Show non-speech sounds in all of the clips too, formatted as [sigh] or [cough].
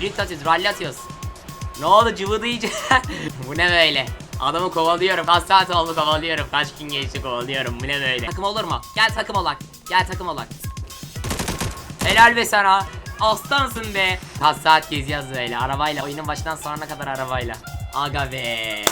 Drift atıyoruz, rally atıyoruz. Ne oldu cıvıdı iyice. [laughs] Bu ne böyle? Adamı kovalıyorum. Kaç saat oldu kovalıyorum. Kaç gün geçti kovalıyorum. Bu ne böyle? Takım olur mu? Gel takım olak. Gel takım olak. Helal be sana. Aslansın be. Kaç saat geziyoruz böyle arabayla. Oyunun başından sonuna kadar arabayla. Aga be.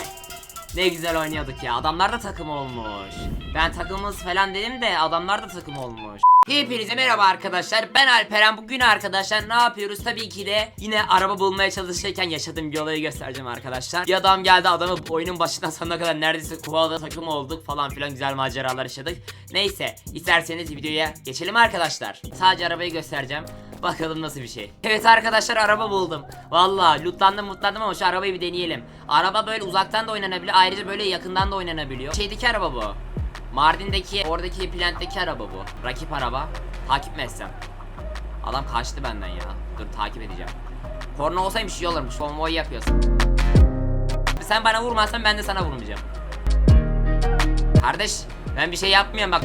Ne güzel oynuyorduk ya. Adamlar da takım olmuş. Ben takımımız falan dedim de adamlar da takım olmuş. Hepinize merhaba arkadaşlar. Ben Alperen. Bugün arkadaşlar ne yapıyoruz? Tabii ki de yine araba bulmaya çalışırken yaşadığım bir olayı göstereceğim arkadaşlar. Bir adam geldi adamı oyunun başından sonuna kadar neredeyse kovaladı takım olduk falan filan güzel maceralar yaşadık. Neyse isterseniz videoya geçelim arkadaşlar. Sadece arabayı göstereceğim. Bakalım nasıl bir şey. Evet arkadaşlar araba buldum. Valla lootlandım mutlandım ama şu arabayı bir deneyelim. Araba böyle uzaktan da oynanabiliyor. Ayrıca böyle yakından da oynanabiliyor. Şeydeki araba bu. Mardin'deki oradaki plantteki araba bu. Rakip araba. Takip mi etsem? Adam kaçtı benden ya. Dur takip edeceğim. Korna olsaymış iyi olurmuş. Konvoy yapıyorsun. Sen bana vurmazsan ben de sana vurmayacağım. Kardeş ben bir şey yapmıyorum bak.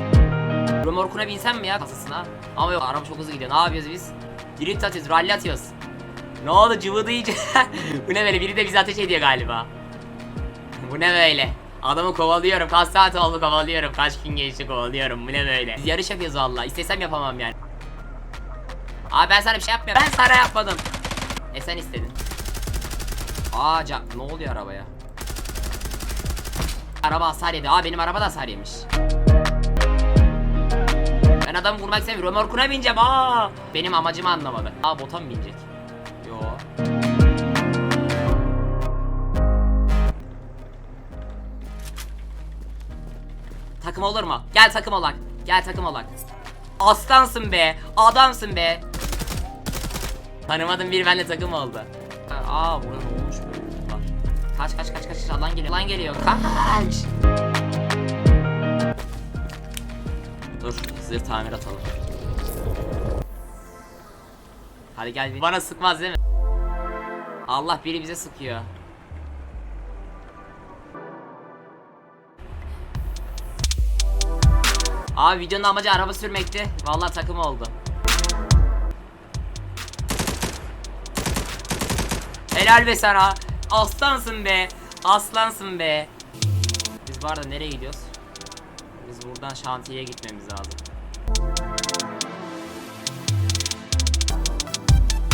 Römorkuna binsem mi ya kasasına? Ama yok araba çok hızlı gidiyor. Ne yapıyoruz biz? Drift atıyoruz, rally atıyoruz. Ne oldu cıvıdı iyice. [laughs] Bu ne böyle? Biri de bizi ateş ediyor galiba. Bu ne böyle? Adamı kovalıyorum. Kaç saat oldu kovalıyorum. Kaç gün geçti kovalıyorum. Bu ne böyle? Biz yarış yapıyoruz valla. İstesem yapamam yani. Abi ben sana bir şey yapmıyorum. Ben sana yapmadım. E sen istedin. Aa ne oluyor arabaya? Araba hasar yedi. Aa benim araba da hasar yemiş. Ben adamı vurmak istemiyorum. Römorkuna bineceğim. Aa benim amacımı anlamadı. Aa bota mı binecek? Yo. Takım olur mu? Gel takım olak. Gel takım olak. Aslansın be. Adamsın be. Tanımadığım biri benimle takım oldu. Aa burada olmuş böyle? Kaç kaç kaç kaç alan geliyor. Alan geliyor. Kaç. Dur zırh tamir atalım. Hadi gel bana sıkmaz değil mi? Allah biri bize sıkıyor. Abi videonun amacı araba sürmekti. Vallahi takım oldu. Helal be sana. Aslansın be. Aslansın be. Biz bu arada nereye gidiyoruz? Biz buradan şantiyeye gitmemiz lazım.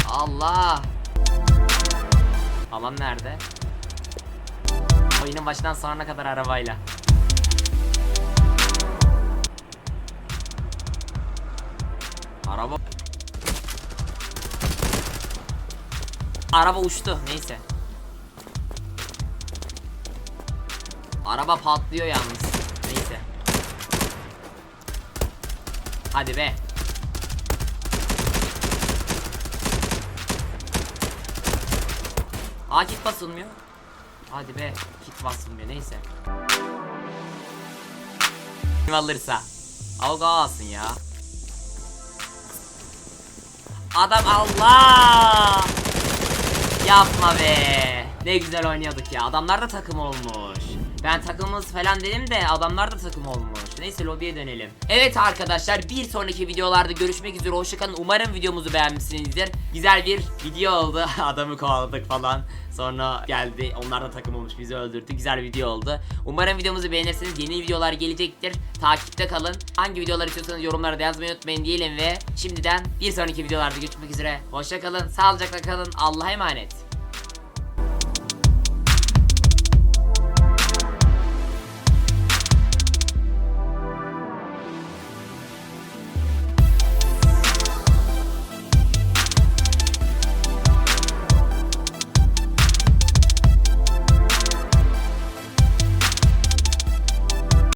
Allah. Alan nerede? Oyunun başından sonuna kadar arabayla. Araba Araba uçtu neyse Araba patlıyor yalnız Neyse Hadi be. Aa kit basılmıyor. Hadi be kit basılmıyor neyse. Kim alırsa. Avga alsın ya. Adam Allah! Yapma be Ne güzel oynuyorduk ya adamlar da takım olmuş ben takımımız falan dedim de adamlar da takım olmuş. Neyse lobiye dönelim. Evet arkadaşlar bir sonraki videolarda görüşmek üzere. Hoşçakalın. Umarım videomuzu beğenmişsinizdir. Güzel bir video oldu. [laughs] Adamı kovaladık falan. Sonra geldi. Onlar da takım olmuş. Bizi öldürdü. Güzel video oldu. Umarım videomuzu beğenirsiniz. Yeni videolar gelecektir. Takipte kalın. Hangi videolar istiyorsanız yorumlara da yazmayı unutmayın diyelim ve şimdiden bir sonraki videolarda görüşmek üzere. Hoşçakalın. Sağlıcakla kalın. Allah'a emanet.